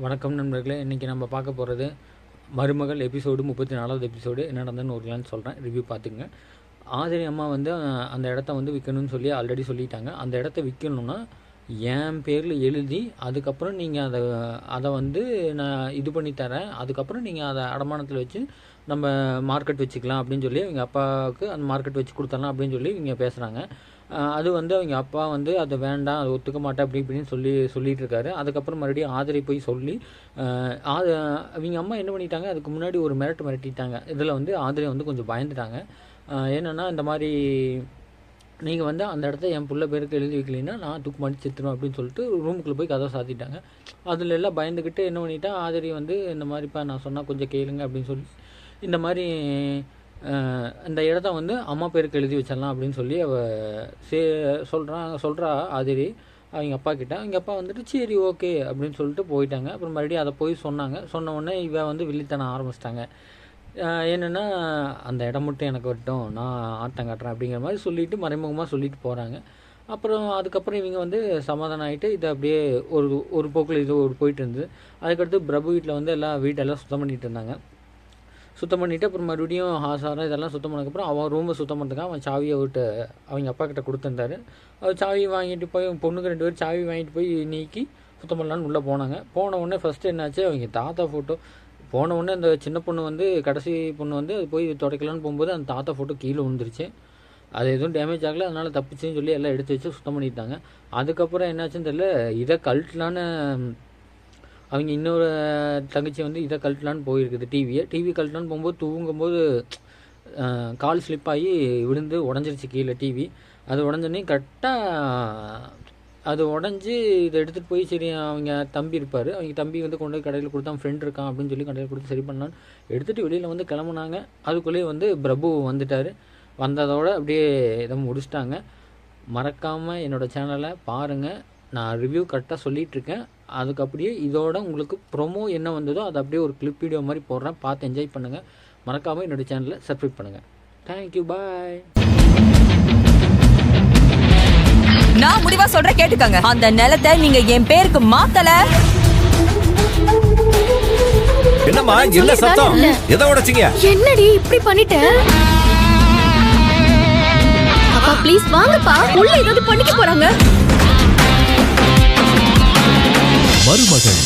வணக்கம் நண்பர்களே இன்றைக்கி நம்ம பார்க்க போகிறது மருமகள் எபிசோடு முப்பத்தி நாலாவது எபிசோடு என்ன நடந்ததுன்னு ஒரு சொல்கிறேன் ரிவ்யூ பார்த்துங்க ஆதிரி அம்மா வந்து அந்த இடத்த வந்து விற்கணும்னு சொல்லி ஆல்ரெடி சொல்லிட்டாங்க. அந்த இடத்த விற்கணும்னா என் பேரில் எழுதி அதுக்கப்புறம் நீங்கள் அதை அதை வந்து நான் இது பண்ணி தரேன். அதுக்கப்புறம் நீங்கள் அதை அடமானத்தில் வச்சு நம்ம மார்க்கெட் வச்சுக்கலாம் அப்படின்னு சொல்லி எங்கள் அப்பாவுக்கு அந்த மார்க்கெட் வச்சு கொடுத்தலாம் அப்படின்னு சொல்லி இவங்க பேசுகிறாங்க அது வந்து அவங்க அப்பா வந்து அது வேண்டாம் அது ஒத்துக்க மாட்டேன் அப்படி இப்படின்னு சொல்லி சொல்லிட்டு இருக்காரு அதுக்கப்புறம் மறுபடியும் ஆதரை போய் சொல்லி ஆது ஆத அவங்க அம்மா என்ன பண்ணிட்டாங்க? அதுக்கு முன்னாடி ஒரு மிரட்டு மிரட்டிட்டாங்க. இதில் வந்து ஆதிரை வந்து கொஞ்சம் பயந்துட்டாங்க. என்னென்னா இந்த மாதிரி நீங்கள் வந்து அந்த இடத்த என் பிள்ளை பேருக்கு எழுதி வைக்கலைன்னா நான் தூக்கு மாட்டி செத்துருவேன் அப்படின்னு சொல்லிட்டு ரூமுக்குள்ளே போய் கதவை சாத்திட்டாங்க. அதில் எல்லாம் பயந்துக்கிட்டு என்ன பண்ணிட்டா ஆதரி வந்து இந்த மாதிரிப்பா நான் சொன்னால் கொஞ்சம் கேளுங்க அப்படின்னு சொல்லி இந்த மாதிரி இந்த இடத்த வந்து அம்மா பேருக்கு எழுதி வச்சிடலாம் அப்படின்னு சொல்லி அவ சே சொல்கிறான் சொல்கிறா ஆதிரி அவங்க அப்பா கிட்ட. அவங்க அப்பா வந்துட்டு சரி ஓகே அப்படின்னு சொல்லிட்டு போயிட்டாங்க. அப்புறம் மறுபடியும் அதை போய் சொன்னாங்க. சொன்ன உடனே இவ வந்து வில்லித்தனம் ஆரம்பிச்சிட்டாங்க. என்னென்னா அந்த இடம் மட்டும் எனக்கு வரட்டும். நான் ஆட்டம் காட்டுறேன் அப்படிங்கிற மாதிரி சொல்லிட்டு மறைமுகமாக சொல்லிட்டு போகிறாங்க அப்புறம் அதுக்கப்புறம் இவங்க வந்து சமாதானம் ஆகிட்டு இதை அப்படியே ஒரு ஒரு போக்கில் இது ஒரு போயிட்டு இருந்தது. அதுக்கடுத்து பிரபு வீட்டில் வந்து எல்லாம் வீட்டெல்லாம் சுத்தம் பண்ணிட்டு இருந்தாங்க. சுத்தம் பண்ணிவிட்டு அப்புறம் மறுபடியும் ஹாசாரம் இதெல்லாம் சுத்தம் பண்ணதுக்கப்புறம் அவன் ரூமை சுத்தம் பண்ணுறதுக்காக அவன் சாவியை விட்டு அவங்க அப்பா கிட்ட கொடுத்துருந்தாரு. அவர் சாவி வாங்கிட்டு போய் பொண்ணுக்கு ரெண்டு பேரும் சாவி வாங்கிட்டு போய் நீக்கி சுத்தம் பண்ணலான்னு உள்ளே போனாங்க. போன உடனே ஃபஸ்ட்டு என்னாச்சு அவங்க தாத்தா ஃபோட்டோ போன உடனே அந்த சின்ன பொண்ணு வந்து கடைசி பொண்ணு வந்து அது போய் துடைக்கலான்னு போகும்போது அந்த தாத்தா ஃபோட்டோ கீழே விழுந்துருச்சு. அது எதுவும் டேமேஜ் ஆகல அதனால் தப்பிச்சுன்னு சொல்லி எல்லாம் எடுத்து வச்சு சுத்தம் பண்ணிட்டாங்க. அதுக்கப்புறம் என்னாச்சுன்னு தெரியல இதை கழட்டலான்னு அவங்க இன்னொரு தங்கச்சி வந்து இதை கழட்டலான்னு போயிருக்குது டிவியை டிவி கழட்டலான்னு போகும்போது தூங்கும்போது கால் ஸ்லிப் ஆகி விழுந்து உடஞ்சிருச்சு கீழே டிவி அது உடஞ்சோடனே கரெக்டாக அது உடஞ்சி இதை எடுத்துகிட்டு போய் சரி அவங்க தம்பி இருப்பார். அவங்க தம்பி வந்து கொண்டு போய் கடையில் கொடுத்தா ஃப்ரெண்ட் இருக்கான் அப்படின்னு சொல்லி கடையில் கொடுத்து சரி பண்ணான்னு எடுத்துகிட்டு வெளியில் வந்து கிளம்புனாங்க. அதுக்குள்ளேயே வந்து பிரபு வந்துட்டார். வந்ததோட அப்படியே இதை முடிச்சிட்டாங்க. மறக்காமல் என்னோடய சேனலை பாருங்கள் நான் ரிவ்யூ கரெக்டாக சொல்லிட்டு இருக்கேன் அதுக்கு அப்படியே இதோட உங்களுக்கு ப்ரொமோ என்ன வந்ததோ அதை அப்படியே ஒரு கிளிப் வீடியோ மாதிரி போடுறேன். பார்த்து என்ஜாய் பண்ணுங்கள் மறக்காமல் என்னோடய சேனலை சப்ஸ்கிரைப் பண்ணுங்கள் தேங்க்யூ பாய் நான் முடிவா சொல்றேன் கேட்டுக்கங்க. அந்த நிலத்தை நீங்க என் பேருக்கு மாத்தல. என்னம்மா என்ன சத்தம்? எதை உடைச்சிங்க? என்னடி இப்படி பண்ணிட்ட? அப்பா ப்ளீஸ் வாங்கப்பா. உள்ள ஏதாவது பண்ணிக்க போறாங்க. மருமகள்